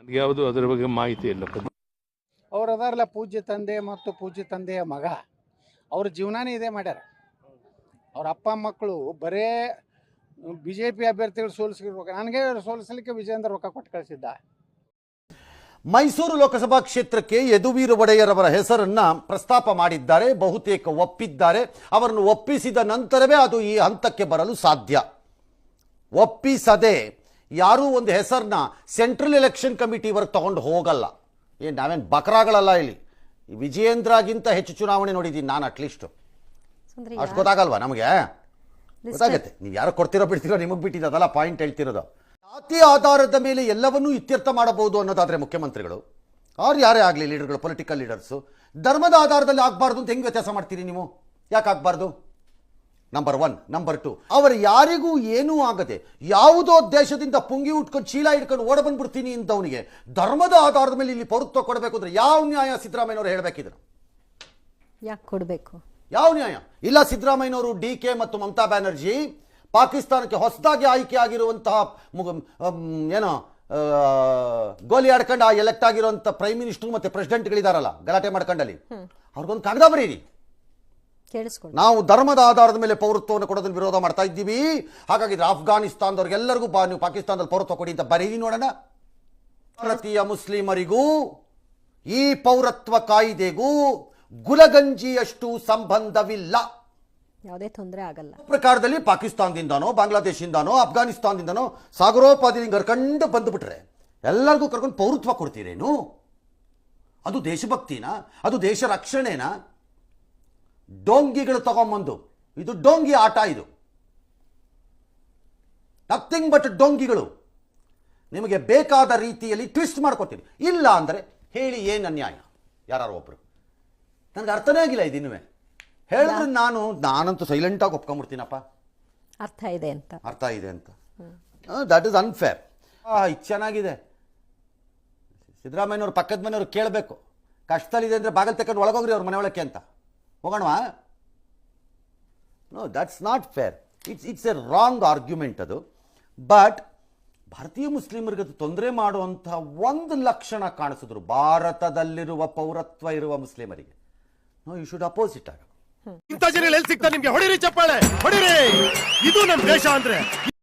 ನನಗೆ ಯಾವುದು ಅದರ ಬಗ್ಗೆ ಮಾಹಿತಿ ಇಲ್ಲ. ಅವ್ರು ಅದಾರಲ್ಲ ಪೂಜ್ಯ ತಂದೆ ಮತ್ತು ಪೂಜ್ಯ ತಂದೆಯ ಮಗ. ಅವ್ರ ಜೀವನಾನೇ ಇದೇ ಮಾಡ್ಯಾರ. ಅವ್ರ ಅಪ್ಪ ಮಕ್ಕಳು ಬರೇ ಬಿ ಜೆ ಪಿ ಅಭ್ಯರ್ಥಿಗಳು ಸೋಲಿಸಿ ರೊಕ್ಕ ನನಗೆ ಸೋಲಿಸಲಿಕ್ಕೆ ವಿಜೇಂದ್ರ ರೊಕ್ಕ ಕೊಟ್ಟು ಕಳಿಸಿದ್ದ. ಮೈಸೂರು ಲೋಕಸಭಾ ಕ್ಷೇತ್ರಕ್ಕೆ ಯದುವೀರ ಒಡೆಯರವರ ಹೆಸರನ್ನ ಪ್ರಸ್ತಾಪ ಮಾಡಿದ್ದಾರೆ ಬಹುತೇಕ ಒಪ್ಪಿದ್ದಾರೆ. ಅವರನ್ನು ಒಪ್ಪಿಸಿದ ನಂತರವೇ ಅದು ಈ ಹಂತಕ್ಕೆ ಬರಲು ಸಾಧ್ಯ. ಒಪ್ಪಿಸದೆ ಯಾರೂ ಒಂದು ಹೆಸರನ್ನ ಸೆಂಟ್ರಲ್ ಎಲೆಕ್ಷನ್ ಕಮಿಟಿವರೆಗೆ ತಗೊಂಡು ಹೋಗಲ್ಲ. ಏನು ನಾವೇನು ಬಕರಾಗಳಲ್ಲ ಇಲ್ಲಿ. ವಿಜಯೇಂದ್ರಗಿಂತ ಹೆಚ್ಚು ಚುನಾವಣೆ ನೋಡಿದ್ದೀನಿ ನಾನು ಅಟ್ಲೀಸ್ಟ್ ಅಷ್ಟು ಗೊತ್ತಾಗಲ್ವಾ ನಮಗೆ? ಗೊತ್ತಾಗತ್ತೆ. ನೀವು ಯಾರು ಕೊಡ್ತಿರೋ ಬಿಡ್ತಿರೋ ನಿಮಗೆ ಬಿಟ್ಟಿದ್ದು ಅದಲ್ಲ ಪಾಯಿಂಟ್ ಹೇಳ್ತಿರೋದು. ಜಾತಿ ಆಧಾರದ ಮೇಲೆ ಎಲ್ಲವನ್ನೂ ಇತ್ಯರ್ಥ ಮಾಡಬಹುದು ಅನ್ನೋದಾದರೆ ಮುಖ್ಯಮಂತ್ರಿಗಳು. ಅವ್ರು ಯಾರೇ ಆಗಲಿ ಲೀಡರ್ಗಳು ಪೊಲಿಟಿಕಲ್ ಲೀಡರ್ಸು ಧರ್ಮದ ಆಧಾರದಲ್ಲಿ ಆಗಬಾರ್ದು ಅಂತ ಹೆಂಗೆ ವ್ಯತ್ಯಾಸ ಮಾಡ್ತೀರಿ ನೀವು? ಯಾಕೆ ಆಗಬಾರ್ದು ನಂಬರ್ ಒನ್ ನಂಬರ್ ಟು ಅವರು ಯಾರಿಗೂ ಏನೂ ಆಗದೆ ಯಾವುದೋ ದೇಶದಿಂದ ಪುಂಗಿ ಉಟ್ಕೊಂಡು ಚೀಲ ಹಿಡ್ಕೊಂಡು ಓಡ ಬಂದ್ಬಿಡ್ತೀನಿ ಅಂತವನಿಗೆ ಧರ್ಮದ ಆಧಾರದ ಮೇಲೆ ಇಲ್ಲಿ ಪೌರತ್ವ ಕೊಡಬೇಕು ಅಂದ್ರೆ ಯಾವ ನ್ಯಾಯ ಸಿದ್ದರಾಮಯ್ಯನವರು ಹೇಳಬೇಕಿದ್ರು? ಯಾಕೆ ಕೊಡಬೇಕು? ಯಾವ ನ್ಯಾಯ? ಇಲ್ಲ ಸಿದ್ದರಾಮಯ್ಯನವರು ಡಿ ಕೆ ಮತ್ತು ಮಮತಾ ಬ್ಯಾನರ್ಜಿ ಪಾಕಿಸ್ತಾನಕ್ಕೆ ಹೊಸದಾಗಿ ಆಯ್ಕೆ ಆಗಿರುವಂತಹ ಏನೋ ಗೋಲಿ ಆಡ್ಕೊಂಡು ಆ ಎಲೆಕ್ಟ್ ಆಗಿರುವಂಥ ಪ್ರೈಮ್ ಮಿನಿಸ್ಟರ್ ಮತ್ತೆ ಪ್ರೆಸಿಡೆಂಟ್ಗಳಿದಾರಲ್ಲ ಗಲಾಟೆ ಮಾಡ್ಕೊಂಡಲ್ಲಿ. ಅವ್ರಿಗೊಂದು ಕಾಗದ ಬರೀರಿ. ಕೇಳಿಸ್ಕೊಳ್ಳಿ. ನಾವು ಧರ್ಮದ ಆಧಾರದ ಮೇಲೆ ಪೌರತ್ವವನ್ನು ಕೊಡೋದನ್ನು ವಿರೋಧ ಮಾಡ್ತಾ ಇದ್ದೀವಿ. ಹಾಗಾಗಿದ್ರೆ ಅಫ್ಘಾನಿಸ್ತಾನದವ್ರಿಗೆಲ್ಲರಿಗೂ ಬಾ ನೀವು ಪಾಕಿಸ್ತಾನದಲ್ಲಿ ಪೌರತ್ವ ಕೊಡಿ ಅಂತ ಬರೀ ನೋಡೋಣ. ಭಾರತೀಯ ಮುಸ್ಲಿಮರಿಗೂ ಈ ಪೌರತ್ವ ಕಾಯ್ದೆಗೂ ಗುಲಗಂಜಿಯಷ್ಟು ಸಂಬಂಧವಿಲ್ಲ. ಯಾವುದೇ ತೊಂದರೆ ಆಗಲ್ಲ. ಪ್ರಕಾರದಲ್ಲಿ ಪಾಕಿಸ್ತಾನದಿಂದನೋ ಬಾಂಗ್ಲಾದೇಶದಿಂದನೋ ಅಫ್ಘಾನಿಸ್ತಾನದಿಂದನೋ ಸಾಗರೋಪಾದಿ ಕರ್ಕೊಂಡು ಬಂದುಬಿಟ್ರೆ ಎಲ್ಲರಿಗೂ ಕರ್ಕೊಂಡು ಪೌರತ್ವ ಕೊಡ್ತೀರೇನು? ಅದು ದೇಶಭಕ್ತಿನ? ಅದು ದೇಶ ರಕ್ಷಣೆನಾ? ಡೋಂಗಿಗಳು ತಗೊಂಬಂದು. ಇದು ಡೋಂಗಿ ಆಟ ಇದು. ನಥಿಂಗ್ ಬಟ್ ಡೋಂಗಿಗಳು. ನಿಮಗೆ ಬೇಕಾದ ರೀತಿಯಲ್ಲಿ ಟ್ವಿಸ್ಟ್ ಮಾಡ್ಕೊತೀವಿ ಇಲ್ಲ ಅಂದರೆ ಹೇಳಿ ಏನು ಅನ್ಯಾಯ? ಯಾರು ಒಬ್ಬರು ನನಗೆ ಅರ್ಥನೇ ಆಗಿಲ್ಲ ಇದಿನ್ನುವೆ ಹೇಳಿದ್ರೆ ನಾನು ನಾನಂತೂ ಸೈಲೆಂಟಾಗಿ ಒಪ್ಕೊಂಬಿಡ್ತೀನಪ್ಪ. ಅರ್ಥ ಇದೆ ಅಂತ. ಅರ್ಥ ಇದೆ ಅಂತ. ದಟ್ ಇಸ್ ಅನ್ಫೇರ್ ಇದು ಚೆನ್ನಾಗಿದೆ. ಸಿದ್ದರಾಮಯ್ಯನವ್ರ ಪಕ್ಕದ ಮನೆಯವ್ರು ಕೇಳಬೇಕು. ಕಷ್ಟದಲ್ಲಿದೆ ಅಂದರೆ ಬಾಗಿಲು ತಕೊಂಡು ಒಳಗೋಗ್ರಿ ಅವ್ರ ಮನೆ ಒಳಕ್ಕೆ ಅಂತ. ಹೋಗೋಣವಾ? No that's not fair it's it's a wrong argument ಅದು. ಬಟ್ ಭಾರತೀಯ ಮುಸ್ಲಿಮರಿಗೆ ಅದು ತೊಂದರೆ ಮಾಡುವಂತಹ ಒಂದು ಲಕ್ಷಣ ಕಾಣಿಸಿದ್ರು. ಭಾರತದಲ್ಲಿರುವ ಪೌರತ್ವ ಇರುವ ಮುಸ್ಲಿಮರಿಗೆ. ನೋ ಯು ಶುಡ್ ಅಪೋಸಿಟ್ ಆಗ ಇಂಥ ಜನ ಎಲ್ಲಿ ಸಿಗ್ತಾರೆ ನಿಮ್ಗೆ? ಹೊಡಿರಿ ಚಪ್ಪಾಳೆ. ಹೊಡಿರಿ. ಇದು ನಮ್ಮ ದೇಶ ಅಂದ್ರೆ.